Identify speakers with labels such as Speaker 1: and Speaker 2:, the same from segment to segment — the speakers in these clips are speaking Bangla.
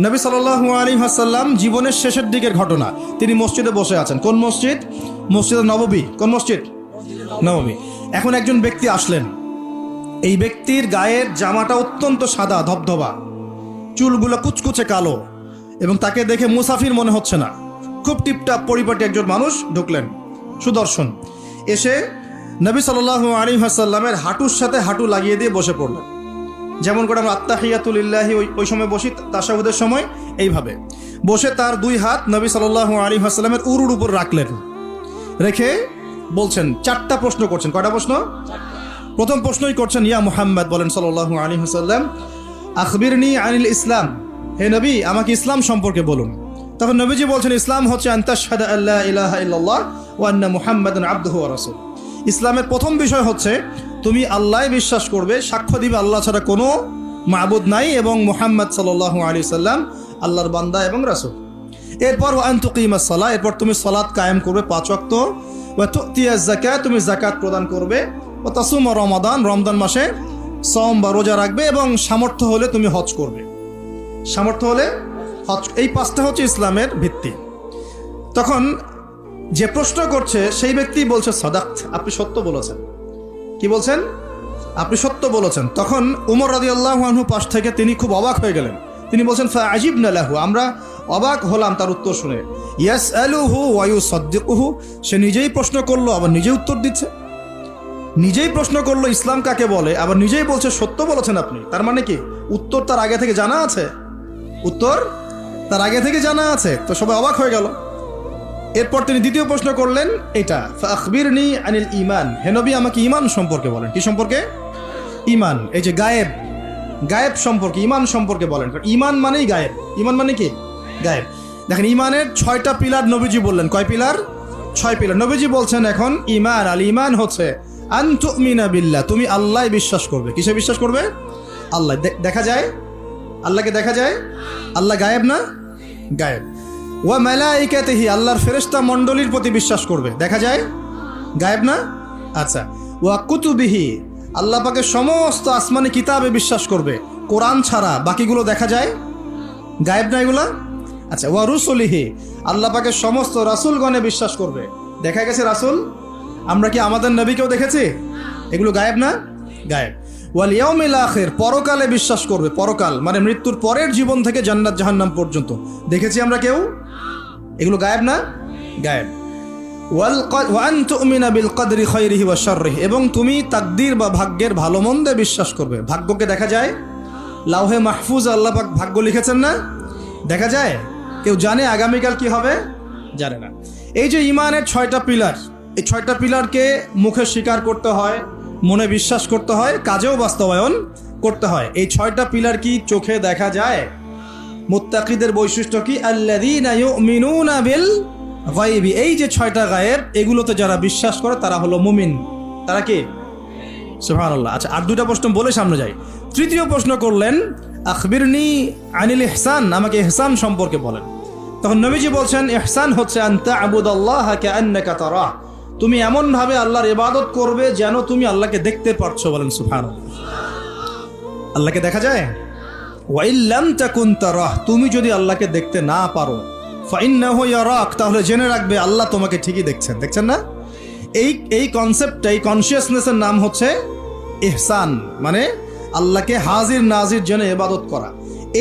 Speaker 1: নবী সাল্লাল্লাহু আলী হাসাল্লাম জীবনের শেষের দিকের ঘটনা। তিনি মসজিদে বসে আছেন। কোন মসজিদ? মসজিদ নববী। কোন মসজিদ? নববী এখন একজন ব্যক্তি আসলেন। এই ব্যক্তির গায়ের জামাটা অত্যন্ত সাদা, ধবধবা। চুলগুলো কুচকুচে কালো এবং তাকে দেখে মুসাফির মনে হচ্ছে না। খুব টিপটাপ পরিপাটি একজন মানুষ ঢুকলেন। সুদর্শন। এসে নবী সাল্লাল্লাহু আলী হাসাল্লামের হাঁটুর সাথে হাঁটু লাগিয়ে দিয়ে বসে পড়লেন। যেমন করে আমরা আত্মাহিয়াতুলিল্লাহি ওই ওই সময় বসি, তাসাহুদের সময়, এইভাবে। বসে তার দুই হাত নবী সাল্লাল্লাহু আলী হাসাল্লামের উরুর উপর রাখলেন। রেখে বলছেন, চারটা প্রশ্ন করছেন। কয়টা প্রশ্ন? প্রথম প্রশ্নই করছেন, ইয়া মুহাম্মদ, বলেন সাল্লাল্লাহু আলী হাসাল্লাম আখবিরনি আনিল ইসলাম। হে নবী, আমাকে ইসলাম সম্পর্কে বলুন। তখন নবীজি বলছেন, ইসলাম হচ্ছে আন্তাশহাদ আল্লাহ ইলাহা ইল্লাল্লাহ ওয়া আন্না মুহাম্মাদান আবদুহু রাসূল। ইসলামের প্রথম বিষয় হচ্ছে তুমি আল্লাহ বিশ্বাস করবে, সাক্ষ্য দিবে আল্লাহ ছাড়া কোনো মাবুদ নাই এবং মুহাম্মদ সাল্লাল্লাহু আলী সাল্লাম আল্লাহর বান্দা এবং রাসূল। এরপর সালাহ এরপর তুমি সলাৎ কায়েম করবে পাঁচ ওয়াক্ত। তুমি জাকাত প্রদান করবে। ও তাসুম রমাদান রমদান মাসে সম বা রোজা রাখবে এবং সামর্থ্য হলে তুমি হজ করবে। সামর্থ্য হলে হজ, এই পাঁচটা হচ্ছে ইসলামের ভিত্তি। তখন যে প্রশ্ন করছে, সেই ব্যক্তি বলছে সদাক আপনি সত্য বলেছেন। কি বলছেন? আপনি সত্য বলেছেন। তখন উমর রাজি আল্লাহানহু পাশ থেকে তিনি খুব অবাক হয়ে গেলেন। তিনি বলছেন ফা আজিব নালাহু আমরা অবাক হলাম তার উত্তর শুনে। ইয়াস আলুহু ওয়ায়ু সদ্দিকুহু সে নিজেই প্রশ্ন করল, আবার নিজেই উত্তর দিচ্ছে। নিজেই প্রশ্ন করল, ইসলাম কাকে বলে? আবার নিজেই বলছে, সত্য বলেছেন আপনি। তার মানে কি? উত্তর তার আগে থেকে জানা আছে? উত্তর তার আগে থেকে জানা আছে? তো সবাই অবাক হয়ে গেল। এরপর তিনি দ্বিতীয় প্রশ্ন করলেন এটা আখবিরনি আনিল ইমান হেনবি আমাকে ইমান সম্পর্কে বলেন। কি সম্পর্কে? ইমান এই যে গায়েব। গায়েব সম্পর্কে ইমান সম্পর্কে বলেন। কারণ ইমান মানেই গায়েব। ইমান মানে কি? গায়েব। দেখেন ইমানের ছয়টা পিলার নবীজি বললেন। কয় পিলার? ছয় পিলার। নবীজি বলছেন এখন ইমান আল ইমান হচ্ছে আন্তুমিনা বিল্লাহ। তুমি আল্লাহ বিশ্বাস করবে। কিসে বিশ্বাস করবে? আল্লাহ। দেখা যায়? আল্লাহকে দেখা যায়? আল্লাহ গায়েব না? গায়েব। ওয়া মেলাইকাতেহি, আল্লাহর ফেরেশতা মণ্ডলীর প্রতি বিশ্বাস করবে। দেখা যায়? গায়েব না? আচ্ছা। ওয়া কুতুবিহি, আল্লাহ পাকে সমস্ত আসমানি কিতাবে বিশ্বাস করবে। কোরআন ছাড়া বাকিগুলো দেখা যায়? গায়েব না এগুলা? আচ্ছা ওয়া রুসুলিহি, আল্লাহ পাকে সমস্ত রাসূলগণে বিশ্বাস করবে। দেখা গেছে রাসূল? আমরা কি আমাদের নবীকেও দেখেছি? এগুলো গায়েব না? গায়েব। ওয়াল ইয়াউমিল আখির, পরকালে বিশ্বাস করবে, পরকাল মানে মৃত্যুর পরের জীবন থেকে জান্নাত জাহান্নাম পর্যন্ত। দেখেছি আমরা কেউ? এগুলো গায়েব না? গায়েব। ওয়াল ওয়ান তুমিনা বিল কদরি খৈরিহি ওয়া শাররিহি এবং তুমি তাকদির বা ভাগ্যের ভালো মন্দে বিশ্বাস করবে। ভাগ্যকে দেখা যায়? লাউহে মাহফুজ আল্লাহ পাক ভাগ্য লিখেছেন না? দেখা যায়? কেউ জানে আগামীকাল কি হবে? জানে না। এই যে ইমানের ছয়টা পিলার, এই ছয়টা পিলারকে মুখে স্বীকার করতে হয় মনে বিশ্বাস করতে হয়, কাজেও বাস্তবায়ন করতে হয়। এই ছয়টা পিলার কি চোখে দেখা যায়? মুত্তাকিদের বৈশিষ্ট্য কি? ইউমিনুনা বিল গায়বি। এই যে ছয়টা গায়েব, এগুলোতে যারা বিশ্বাস করে, তারা হলো মুমিন। তারা কি? সুবহানাল্লাহ। আচ্ছা আর দুটা প্রশ্ন বলে সামনে যাই। তৃতীয় প্রশ্ন করলেন, আখবিরনি আনিল এহসান আমাকে এহসান সম্পর্কে বলেন। তখন নবীজি বলছেন এহসান হচ্ছে আনতা আবুদাল্লাহ কাআন্নাকা তারাহ। তুমি এমন ভাবে আল্লাহর ইবাদত করবে যেন তুমি আল্লাহকে দেখতে পারছ বলেন, সুবহানাল্লাহ। আল্লাহকে দেখা যায়? তুমি যদি আল্লাহকে দেখতে না পারো তাহলে জেনে রাখবে আল্লাহ তোমাকে ঠিকই দেখছেন। দেখছেন না? এই এই কনসেপ্টটা এই কনসিয়াসনেসের নাম হচ্ছে ইহসান মানে আল্লাহকে হাজির নাজির জেনে ইবাদত করা।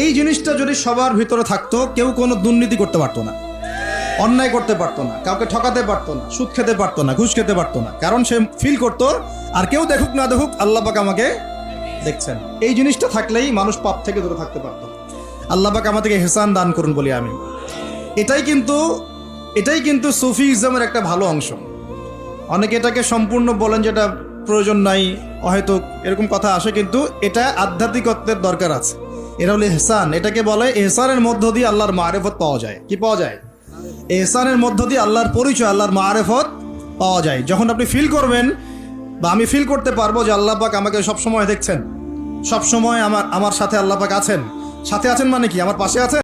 Speaker 1: এই জিনিসটা যদি সবার ভিতরে থাকতো, কেউ কোনো দুর্নীতি করতে পারতো না। অন্যায় করতে পারতো না, কাউকে ঠকাতে পারতো না, সুদ খেতে পারতো না, ঘুষ খেতে পারতো না। কারণ সে ফিল করতো, আর কেউ দেখুক না দেখুক, আল্লাহ পাক আমাকে দেখছেন। এই জিনিসটা থাকলেই মানুষ পাপ থেকে দূরে থাকতে পারতো। আল্লাহ পাক আমাদেরকে হেসান দান করুন বলি আমি এটাই কিন্তু এটাই কিন্তু সুফি ইসলামের একটা ভালো অংশ। অনেকে এটাকে সম্পূর্ণ বলেন যেটা প্রয়োজন নাই, হয়তো এরকম কথা আসে, কিন্তু এটা আধ্যাত্মিকত্বের দরকার আছে। এটা হলো এহসান। এটাকে বলে এহসানের মধ্য দিয়ে আল্লাহর মারেফত পাওয়া যায়। কি পাওয়া যায়? এহসানের মধ্য দিয়ে আল্লাহর পরিচয়, আল্লাহর মারেফত পাওয়া যায়। যখন আপনি ফিল করবেন বা আমি ফিল করতে পারব যে আল্লাহ পাক আমাকে সব সময় দেখছেন সব সময় আমার আমার সাথে আল্লাহ পাক আছেন। সাথে আছেন মানে কি? আমার পাশে আছেন?